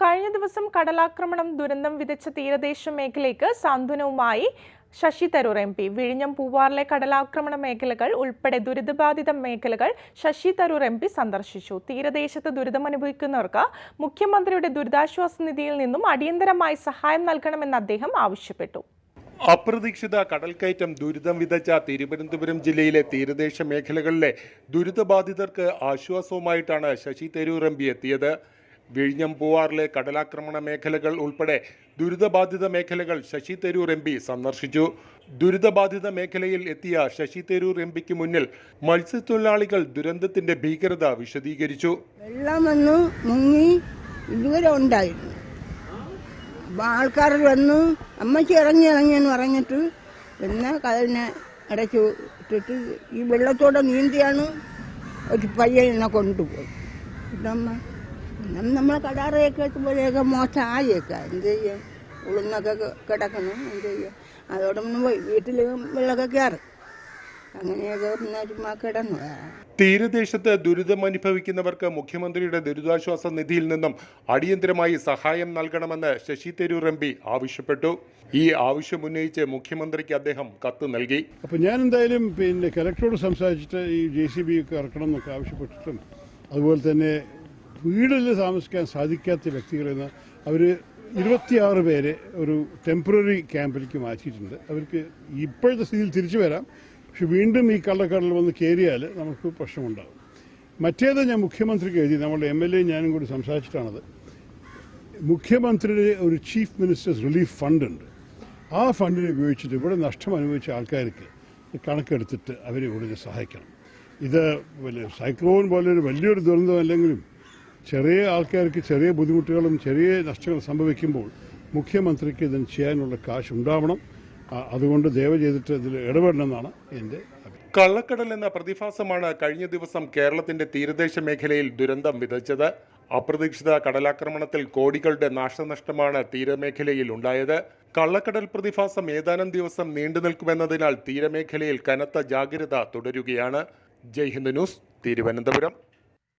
കഴിഞ്ഞ ദിവസം കടലാക്രമണം ദുരന്തം വിതച്ച തീരദേശ മേഖലയ്ക്ക് സാന്ത്വനവുമായി ശശി തരൂർ എം പി. വിഴിഞ്ഞം പൂവാറിലെ കടലാക്രമണ മേഖലകൾ ഉൾപ്പെടെ ദുരിതബാധിത മേഖലകൾ ശശി തരൂർ എം പി സന്ദർശിച്ചു. തീരദേശത്ത് ദുരിതമനുഭവിക്കുന്നവർക്ക് മുഖ്യമന്ത്രിയുടെ ദുരിതാശ്വാസ നിധിയിൽ നിന്നും അടിയന്തരമായി സഹായം നൽകണമെന്ന് അദ്ദേഹം ആവശ്യപ്പെട്ടു. അപ്രതീക്ഷിത കടൽക്കയറ്റം ദുരിതം വിതച്ച തിരുവനന്തപുരം ജില്ലയിലെ തീരദേശ മേഖലകളിലെ ദുരിതബാധിതർക്ക് ആശ്വാസവുമായിട്ടാണ് ശശി തരൂർ എം പി എത്തിയത്. വിഴിഞ്ഞം പൂവാറിലെ കടലാക്രമണ മേഖലകൾ ഉൾപ്പെടെ ദുരിതബാധിത മേഖലകൾ ശശി തരൂർ എം പി സന്ദർശിച്ചു. ദുരിതബാധിത മേഖലയിൽ എത്തിയ ശശി തരൂർ എം പിക്ക് മുന്നിൽ മത്സ്യത്തൊഴിലാളികൾ ദുരന്തത്തിന്റെ ഭീകരത വിശദീകരിച്ചു. വെള്ളം വന്നു മുങ്ങി ഇതുവരെ ഉണ്ടായിരുന്നു. ആൾക്കാർ വന്നു അമ്മച്ചി ഇറങ്ങി ഇറങ്ങിയെന്ന് പറഞ്ഞിട്ട് പിന്നെ കടലിനെ അടച്ചു ഇട്ടിട്ട് ഈ വെള്ളത്തോടെ നീന്തിയാണ് ഒരു പയ്യനെ കൊണ്ടുപോയി ഇതമ്മ നമ്മളെ കടാറയൊക്കെ എത്തുമ്പോഴേക്ക് മോശമായേക്കാം എന്ത് ചെയ്യും? ഉളുന്നൊക്കെ കിടക്കണം എന്ത് ചെയ്യും? അതോടെ പോയി. വീട്ടിൽ വെള്ളമൊക്കെ കയറി. അങ്ങനെയൊക്കെ ചുമ്മാ കിടന്നു. തീരദേശത്ത് ദുരിതമനുഭവിക്കുന്നവർക്ക് മുഖ്യമന്ത്രിയുടെ ദുരിതാശ്വാസ നിധിയിൽ നിന്നും അടിയന്തരമായി സഹായം നൽകണമെന്ന് ശശി തരൂർ എം പി ആവശ്യപ്പെട്ടു. ഈ ആവശ്യം ഉന്നയിച്ച് മുഖ്യമന്ത്രിക്ക് അദ്ദേഹം കത്ത് നൽകി. അപ്പോൾ ഞാൻ എന്തായാലും പിന്നെ കലക്ടറോട് സംസാരിച്ചിട്ട് ഈ ജെ സി ബി ഒക്കെ ഇറക്കണം എന്നൊക്കെ ആവശ്യപ്പെട്ടിട്ടുണ്ട് അതുപോലെ തന്നെ വീടിൽ താമസിക്കാൻ സാധിക്കാത്ത വ്യക്തികളിൽ നിന്ന് അവർ ഇരുപത്തിയാറ് പേരെ ഒരു ടെമ്പററി ക്യാമ്പിലേക്ക് മാറ്റിയിട്ടുണ്ട്. അവർക്ക് ഇപ്പോഴത്തെ സ്ഥിതിയിൽ തിരിച്ചു വരാം. പക്ഷെ വീണ്ടും ഈ കള്ളക്കടൽ വന്ന് കയറിയാൽ നമുക്ക് പ്രശ്നമുണ്ടാകും മറ്റേത് ഞാൻ മുഖ്യമന്ത്രിക്ക് എഴുതി നമ്മുടെ എം എൽ എ ഞാനും കൂടി സംസാരിച്ചിട്ടാണത്. മുഖ്യമന്ത്രിയുടെ ഒരു ചീഫ് മിനിസ്റ്റേഴ്സ് റിലീഫ് ഫണ്ട് ഉണ്ട്. ആ ഫണ്ടിനെ ഉപയോഗിച്ചിട്ട് ഇവിടെ നഷ്ടം അനുഭവിച്ച ആൾക്കാർക്ക് കണക്കെടുത്തിട്ട് അവരെ ഉടനെ സഹായിക്കണം. ഇത് സൈക്ലോൺ പോലെ ഒരു വലിയൊരു ദുരന്തമല്ലെങ്കിലും ചെറിയ ആൾക്കാർക്ക് ചെറിയ ബുദ്ധിമുട്ടുകളും ചെറിയ നഷ്ടങ്ങൾ സംഭവിക്കുമ്പോൾ മുഖ്യമന്ത്രിക്ക് ഇതിന് ചെയ്യാനുള്ള കാശ് ഉണ്ടാവണം അതുകൊണ്ട് ദയവ് ചെയ്തിട്ട് ഇതിൽ ഇടപെടണമെന്നാണ് എന്റെ കള്ളക്കടൽ എന്ന പ്രതിഭാസമാണ് കഴിഞ്ഞ ദിവസം കേരളത്തിന്റെ തീരദേശ മേഖലയിൽ ദുരന്തം വിതച്ചത്. അപ്രതീക്ഷിത കടലാക്രമണത്തിൽ കോടികളുടെ നാശനഷ്ടമാണ് തീരമേഖലയിൽ ഉണ്ടായത്. കള്ളക്കടൽ പ്രതിഭാസം ഏതാനും ദിവസം നീണ്ടു നിൽക്കുമെന്നതിനാൽ തീരമേഖലയിൽ കനത്ത ജാഗ്രത തുടരുകയാണ്. ജയ്ഹിന്ദ് ന്യൂസ് തിരുവനന്തപുരം.